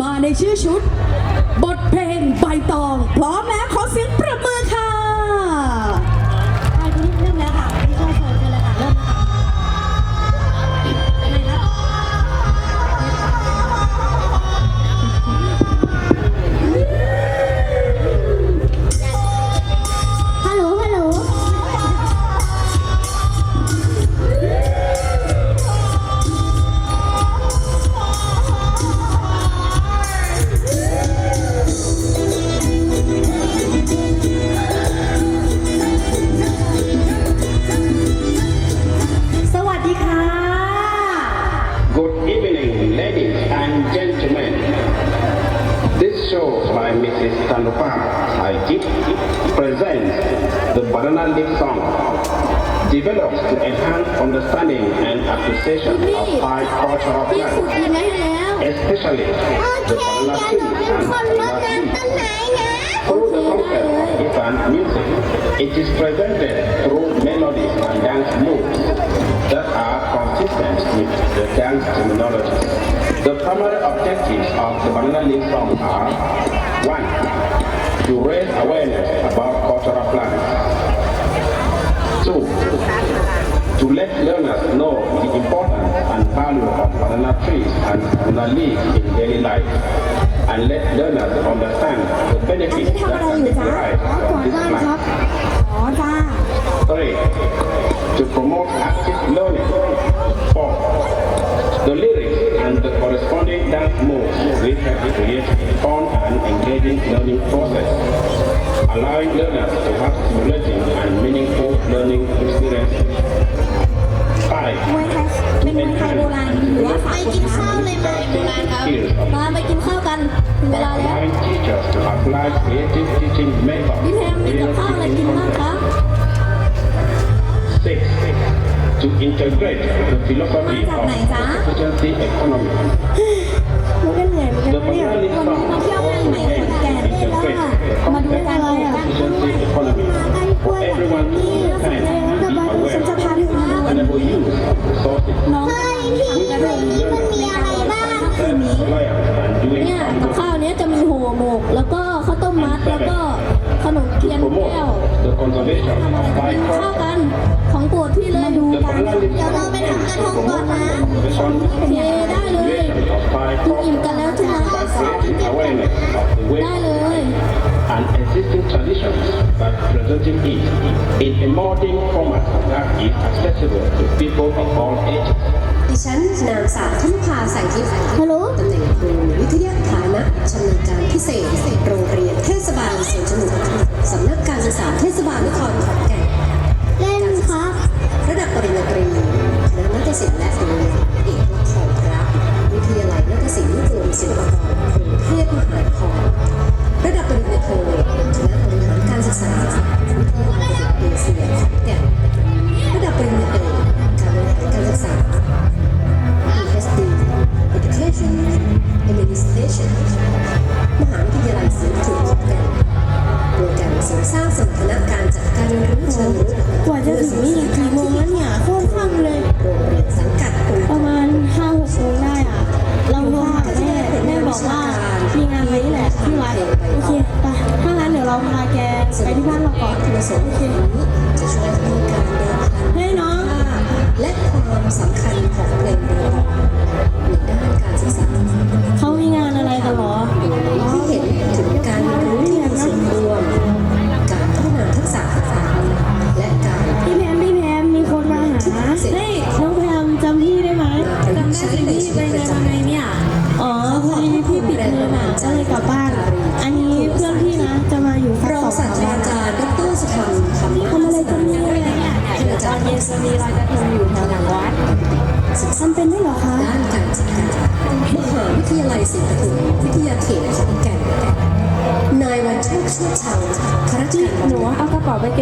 มาในชื่อชุด บทเพลงใบตอง พร้อมแล้วขอเสียง Ajit presents the Banana Leaf song, developed to enhance understanding and appreciation of Thai cultural พี่ขุด plants, ดินไว้ให้แล้ว especially โอ the เค banana เดี๋ยวหนู trees เป็น and คนรด banana น้ำต้น trees. ไม้นะ Through the concept of Iban music, it is presented through melodies and dance moves that are consistent with the dance terminology. The primary objectives of the Banana Leaf song are 1. To raise awareness about cultural plants. 2. To let learners know the importance and value of banana trees and banana leaves in daily life, and let learners understand the อัน benefits นี้ทำ that อะไรอ can ยู่ be จ๊ะ derived อ๋อก่อ from น this บ้านครับ plant. อ๋อจ้า Three, to promote active learning. Four, the lyrics and the corresponding dance moves will help create a fun and engaging learning process, allowing learners to have stimulating and meaningful learning experiences. Five, มวยไทยเป็นมวยไทยโบราณหรือว่าสากลกินข้าวเลยไหมโบราณครับมาไปกินข้าวกันถึงเว by ลาแล้ว allowing teachers to apply creative teaching methods พี่แพมมีกับข้าวอะไร To integrate the philosophy of efficiency economy. มันก็เหนื่อยเหมือนกันนะเนี่ยวันนี้มาเที่ยวงานใหม่ขอนแก่นแล้วมาดูการปลูกบ้านกล้วย efficiency economy. บ้านกล้วยแบบนี้น่าสนใจนะแต่บ้านฉันจะพาไปข้าว Sustainable use of resources. น้องพี่กระเทยนี่มันมีอะไรบ้างคืนนี้ Reliance and doing เนี่ย some กับ good ข้าวเนี้ยจะมีห่อหมก แล้วก็ข้าวต้มมัดแล้วก็ขนมเทียน promote แก้ว the conservation ทำอะไร of กัน Thai กินข้าว culture. กัน โอเคได้เลยดูอิ่มกันแล้วใช่ไหมได้เลย and existing traditions by presenting it in a modern format that is accessible to people of all ages. ดิฉันนางสาวธนภาสายทิพย์ฮัลโหลตำแหน่งครูวิทยาฐานะชำนาญการพิเศษโรงเรียนเทศบาลสวนสนุกสำนักการศึกษาเทศบาลนครขอนแก่นเล่นครับ ระดับปริญญาตรีคณะนาฏศิลป์และศิลป เอกละครพระวิทยาลัยนาฏศิลป์กรมศิลปากรกรุงเทพมหานครระดับปริญญาโทคณะบริหารการศึกษาวิทยาลัยเอเชียขอนแก่นระดับปริญญาเอกการบริหารการศึกษา PhD Education Administration มหาวิทยาลัยศรีปทุมขอนแก่น โปรแกรมเสริมสร้างสมรรถนะการจัดการเรียนรู้เชิงรุกกว่าจะถึงนี่กี่โมงแล้วเนี่ยโคตรค่ำเลย โรงเรียนสังกัดองค์ประมาณห้าหกโมงได้อะ เราโทรหาแม่แม่บอกว่ามีงานไว้นี่แหละที่วัดโอเคไปถ้างั้นเดี๋ยวเราพาแกไปที่บ้านเราก่อนคุณสมโอเคนี้จะช่วยให้การเดินทาง เฮ้ยน้อง และความสำคัญของเพลง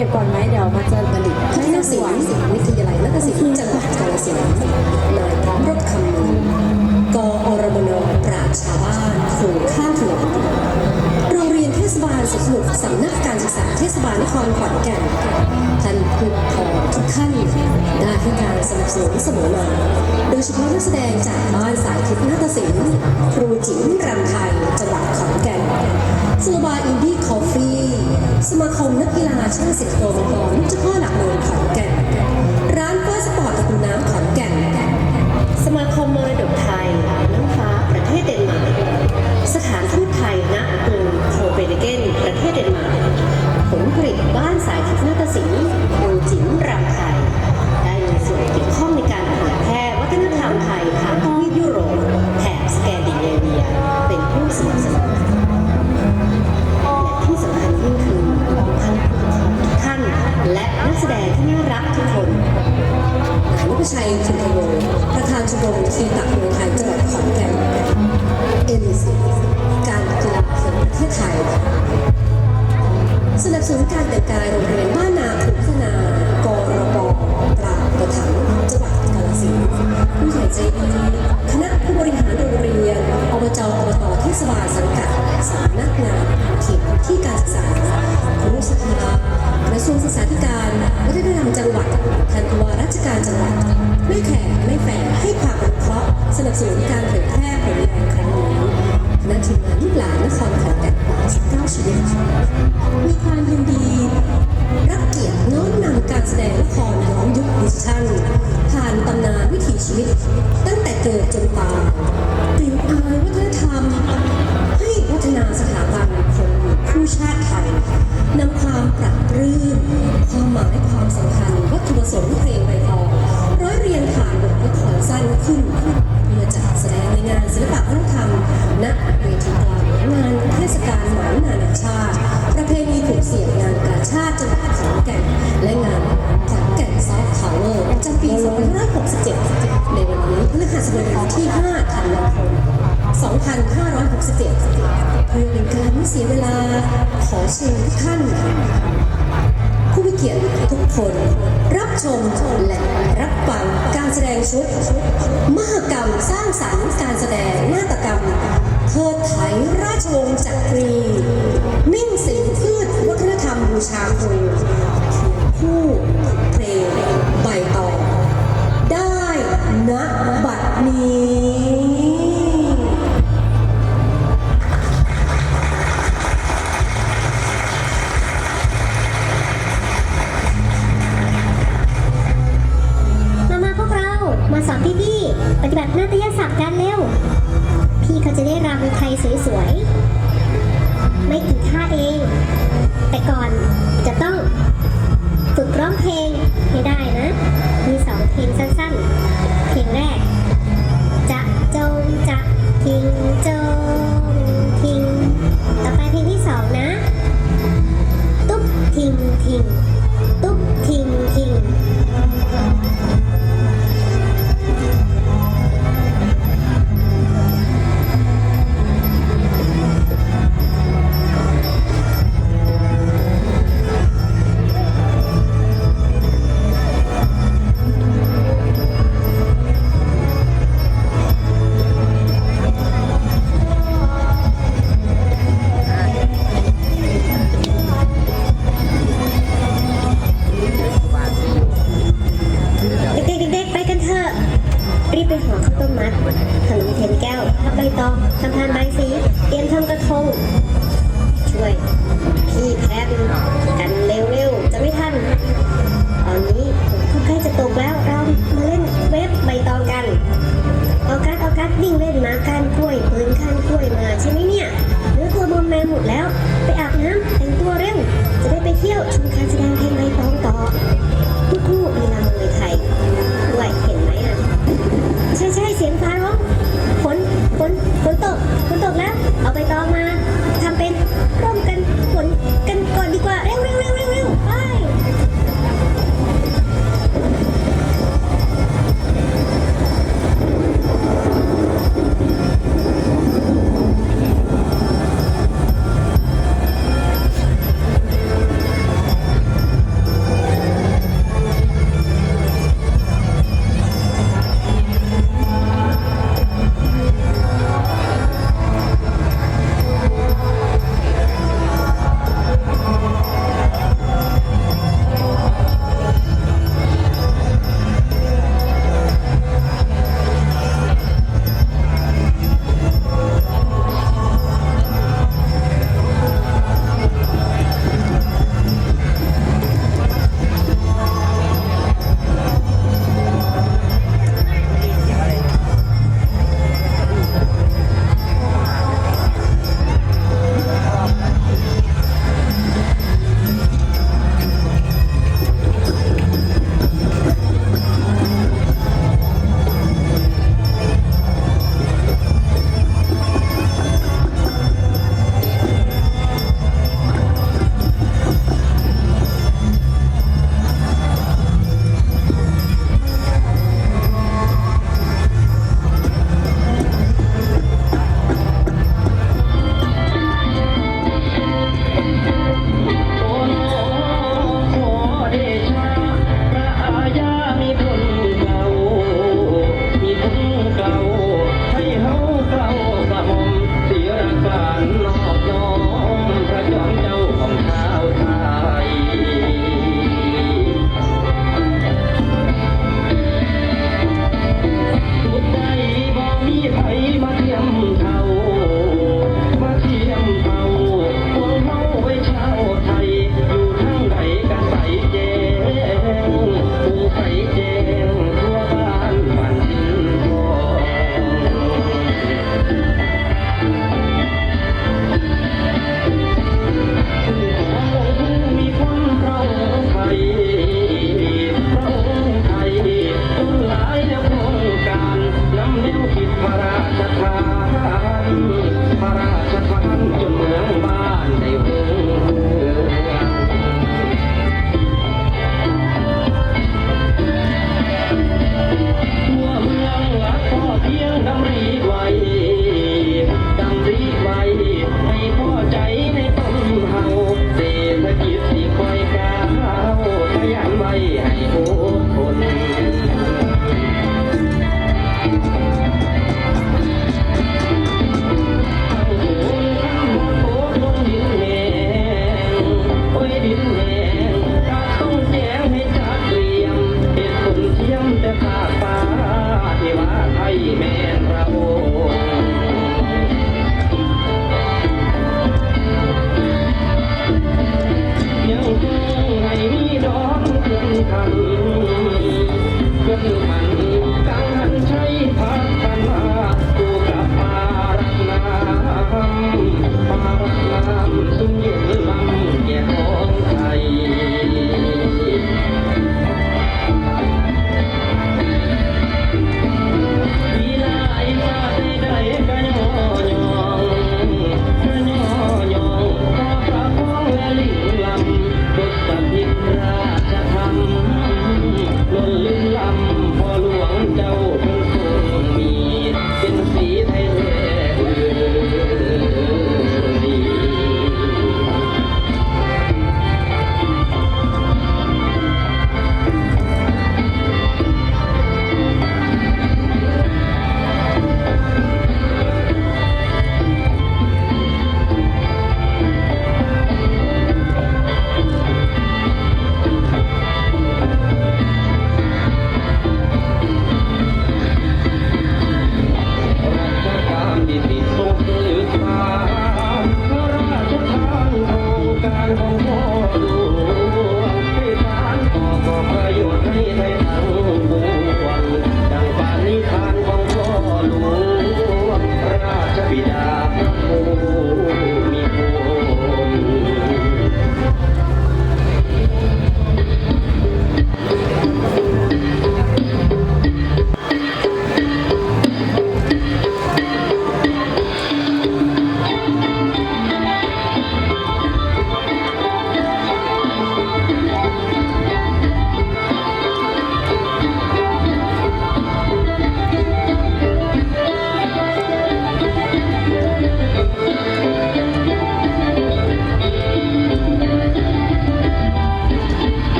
ก็บก่อนไหมเดี๋ยวมันจะผลิตคณะศิลป์วิทยาลัยนักศิลป์จังหวัดกาฬสินธุ์นายพร้อมรถคำนึงกอรบนปราชาบ้านสูงข้างถนนโรงเรียนเทศบาลสุขุมสำนักการศึกษาเทศบาลนครขอนแก่นท่านผู้ปครอทุกท่านได้ให้การสนับสนุนเสมอมาโดยเฉพาะนักแสดงจากบ้านสายคิดนาฏศิลป์ครูจิ๋วรำไทยจังหวัดขอนแก่นสโลบาอินดี้คอฟฟี่ สมาคมนักกีฬาชาติสิทธิ์โกมกรเจ้พ่อหลักเมืองขอนแก่น ร้านเฟ้าสปอร์ตตะกุนน้ำขอนแก่น สมาคมมรดกไทย น้ำฟ้าประเทศเดนมาร์ก สรี Hình.